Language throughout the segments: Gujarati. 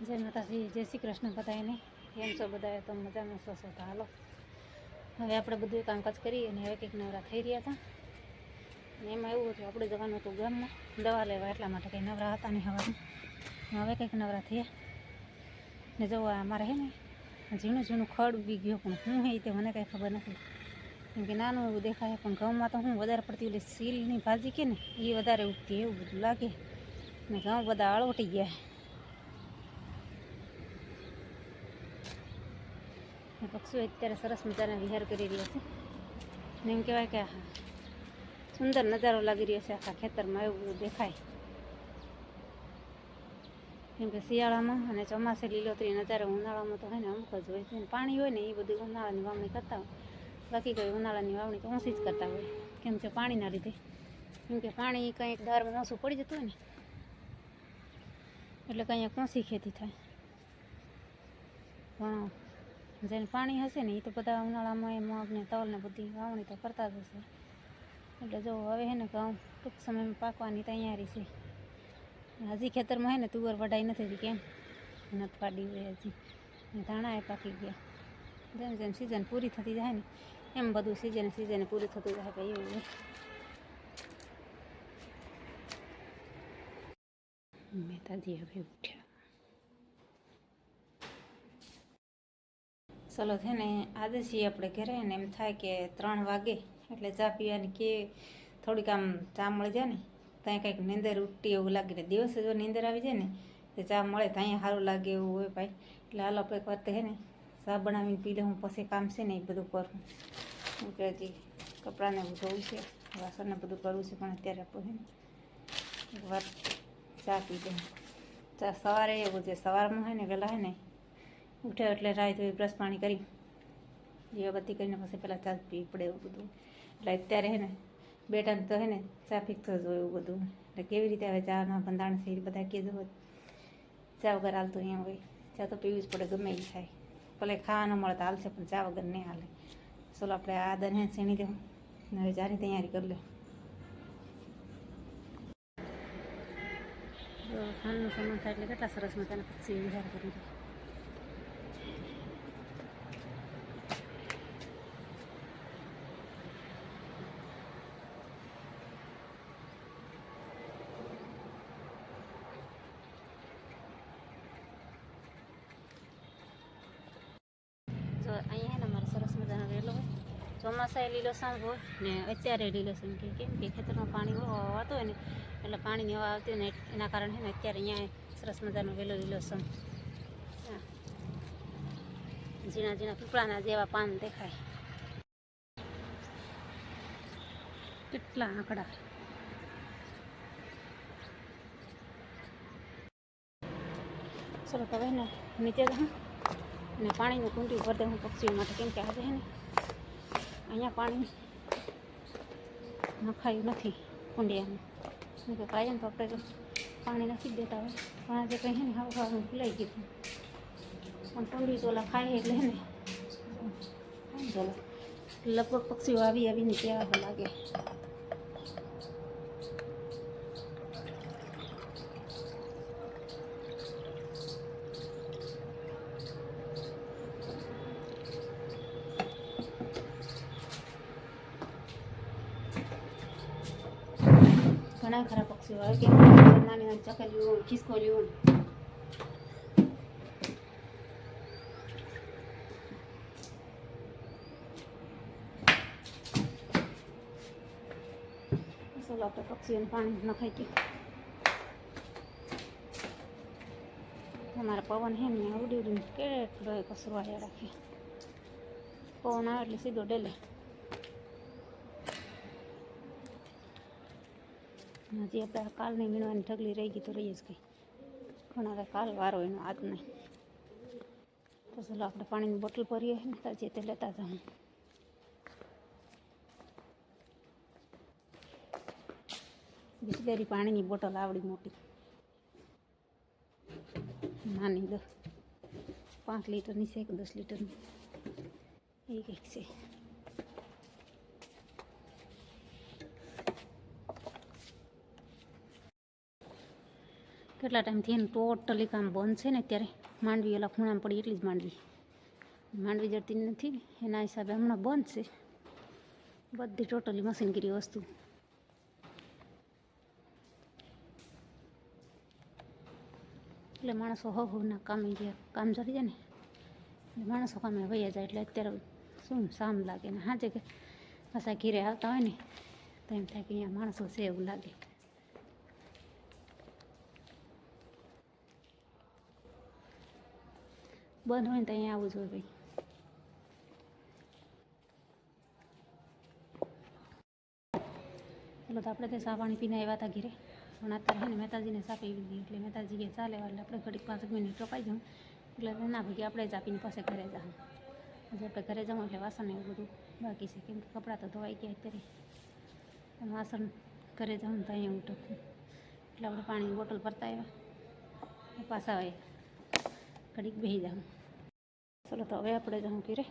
જય માતાજી, જય શ્રી કૃષ્ણ બધાને કેમ છો બધા તો મજામાં છો? છો હાલો. હવે આપણે બધું કામકાજ કરીએ અને હવે કંઈક નવરા થઈ રહ્યા હતા. અને એમાં એવું હતું, આપણે જવાનું હતું ગામમાં. દવા લેવા એટલા માટે કંઈ નવરા હતા નહીં હવે હવે કંઈક નવરા થયા. ને જો અમારે હે ને, ઝીણું ઝીણું ખડ ઉગી ગયું પણ શું હે તે મને કાંઈ ખબર નથી. કેમ કે નાનું એવું દેખાય પણ ઘઉંમાં તો હું વધારે પડતી ઓલી સીલની ભાજી કે ને એ વધારે ઉગતી એવું બધું લાગે. ને ઘઉં બધા આળવટી ગયા. પક્ષીઓ અત્યારે સરસ મજાના વિહાર કરી રહ્યા છે. ને એમ કહેવાય કે સુંદર નજારો લાગી રહ્યો છે આખા ખેતરમાં, એવું દેખાય. કેમ કે શિયાળામાં અને ચોમાસે લીલોતરી નજારો ઉનાળામાં તો હોય ને અમુક જ હોય છે. પાણી હોય ને એ બધું ઉનાળાની વાવણી કરતા હોય. બાકી કોઈ ઉનાળાની વાવણી તો ઓછી જ કરતા હોય. કેમ કે પાણીના લીધે. કેમ કે પાણી કંઈક દારમાં ઓછું પડી જતું હોય ને, એટલે કંઈક ઓછી ખેતી થાય. પણ જેને પાણી હશે ને એ તો બધા ઉનાળામાં એ મગને તલને બધી વાવણી તો કરતા જ હશે. એટલે જો હવે હે ને ઘઉં ટૂંક સમયમાં પાકવાની તૈયારી છે. હજી ખેતરમાં હે ને તુવર વઢાઈ નથી કેમ? નથી પાડી હોય હજી. ધાણાએ પાકી ગયા. જેમ જેમ સિઝન પૂરી થતી જાય ને એમ બધું સિઝન સિઝન પૂરી થતું જાય કે એવું મહેતાજી હવે ઉઠ્યા. ચલો છે ને આજે છીએ આપણે ઘરે ને એમ થાય કે ત્રણ વાગે એટલે ચા પીવાની કે થોડીક આમ ચા મળી જાય ને, ત્યાં કંઈક નીંદર ઉઠતી એવું લાગે ને દિવસે જો નીંદર આવી જાય ને, તો ચા મળે તો અહીંયા સારું લાગે એવું હોય ભાઈ. એટલે હાલો આપણે એક વાત હે ને, ચા બનાવીને પી લઉં, પછી કામ છે ને એ બધું કરું. હું હજી કપડાને એવું ધોવું છે, વાસણને બધું કરવું છે, પણ અત્યારે આપણે હે એક વાર ચા પી દઉં ચા સવારે એવું છે સવારમાં હોય ને વહેલા હે ને ઉઠે એટલે રાહ ધોઈ બ્રશ પાણી કરી. દીવાબત્તી કરીને પછી પહેલાં ચા પીવી પડે એવું બધું. એટલે અત્યારે હે ને બે ટાઈમ તો હે ને, ચા ફિક્સ જ હોય એવું બધું. એટલે કેવી રીતે હવે ચાના બંધાણ છે એ બધા કીધું હોય ચા વગર હાલતું અહીંયા હોય. ચા તો પીવી જ પડે, ગમે એ થાય. ભલે ખાવા ન મળે તો હાલશે, પણ ચા વગર નહીં હાલે. ચલો આપણે આ દને સીણી દેવું ને હવે ચાની તૈયારી કરી લે. ખાંડનો સમય થાય એટલે કેટલા સરસ મજાના પછી વિચાર કરી દે જો અહીંયા હે ને મારે સરસ મજાનો રેલો હોય. ચોમાસાએ લીલો સાંજ હોય ને અત્યારે લીલો સાંજ કે કેમ કે ખેતરમાં પાણી આવતું હોય ને, એટલે પાણીની હવા આવતી હોય ને એના કારણે ને અત્યારે અહીંયા સરસ મજાનો વેલો લીલો સાંજ. ઝીણા ઝીણા પીપળાના જેવા પાન દેખાય. કેટલા આંકડા. ચલો તો ને નીચે જાઉં અને પાણીનું કુંડી ભરી દઉં પક્ષીઓ માટે કેમ કે આજે છે ને અહીંયા પાણી નખાયું નથી કુંડિયામાં. કેમ કે કાયમ તો આપણે તો પાણી નથી જ દેતા હોય. પણ આજે કંઈ છે ને હાવ ખાવાનું ભૂલાઈ ગયું પણ કુંડી તો ઓલા ખાય એટલે હે ને ચલો લગભગ પક્ષીઓ આવી આવીને ત્યાં લાગે. ઘણા ખરા પક્ષીઓ આવે કે નાની નાની ચકલીઓ ખિસકોલીઓ ચાલો આપણે પક્ષીઓને પાણી નખાઈ ગયું અમારા પવન હે ને ઉડી ઉડીને કચરો આવ્યા રાખે પવન આવે એટલે સીધો ડેલે હજી આપણે કાલની વીણવાની ઢગલી રહી ગઈ તો રહી જ કંઈ પણ હવે કાલ વારો એનો આજ નહીં. તો ચાલો આપણે પાણીની બોટલ ભરીએ ને, જે તે લેતા જાઉં. બિસ્લેરી પાણીની બોટલ આવડી મોટી. નાની દસ પાંચ લીટરની છે કે દસ લીટરની? એ કંઈક છે. કેટલા ટાઈમથી એનું ટોટલી કામ બંધ છે ને અત્યારે. માંડવી ઓલા ખૂણામાં પડી એટલી જ માંડવી. માંડવી જડતી નથી, એના હિસાબે હમણાં બંધ છે. બધી ટોટલી મશીનગીરી વસ્તુ. એટલે માણસો હવ હવના કામે ગયા, કામ ચડી જાય ને, એટલે માણસો કામે વૈયા જાય, એટલે અત્યારે શું સામ લાગે ને. સાંજે કે પાછા ઘીરે આવતા હોય ને, તો એમ થાય કે અહીંયા માણસો છે એવું લાગે. બંધ હોય ને તો અહીંયા આવવું જોઈએ ભાઈ. ચાલો તો આપણે તે સા પાણી પીને આવ્યા હતા ઘીરે. પણ અત્યારે ને મહેતાજીને ચા પીવી દીધી. એટલે મહેતાજી કે ચાલે એટલે આપણે ઘડીક પાંચ મિનિટ રોકાઈ જાઉં. એટલે ના ભાઈ આપણે જ આપીને પાસે ઘરે જાઉં. આજે આપણે ઘરે જાઉં એટલે વાસણ એવું બધું બાકી છે. કેમ કે કપડાં તો ધોવાઈ ગયા અત્યારે. વાસણ ઘરે જાઉં તો અહીંયા ઉઠું. એટલે આપણે પાણીની બોટલ ભરતા આવ્યા. પાછા આવે ઘડીક બેસી જાઉં. ચલો તો હવે આપણે જાઉં ઘીરે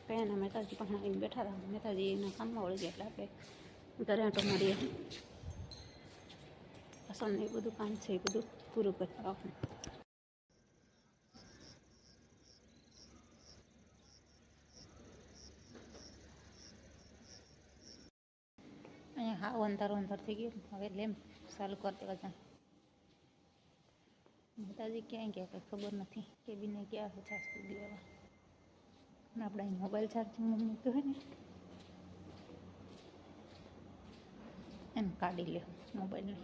કયાના મહેતાજી પણ આવીને બેઠા હતા. મહેતાજી એના કામમાં વળી ગયા એટલે આપણે ઘરે આંટો મળીએ વાસણ એ બધું કામ છે એ બધું પૂરું કરતા આવું અહીંયા હા અંતર અંધાર થઈ ગયું હવે લેમ્પ ચાલુ કરી દેવા જાય મહેતાજી ક્યાંય ગયા કંઈ ખબર નથી. કેબીને ગયા છે છાસ દેવા અને આપણે અહીં મોબાઈલ ચાર્જિંગમાં મૂક્યો હોય ને. એમ કાઢી લે મોબાઈલને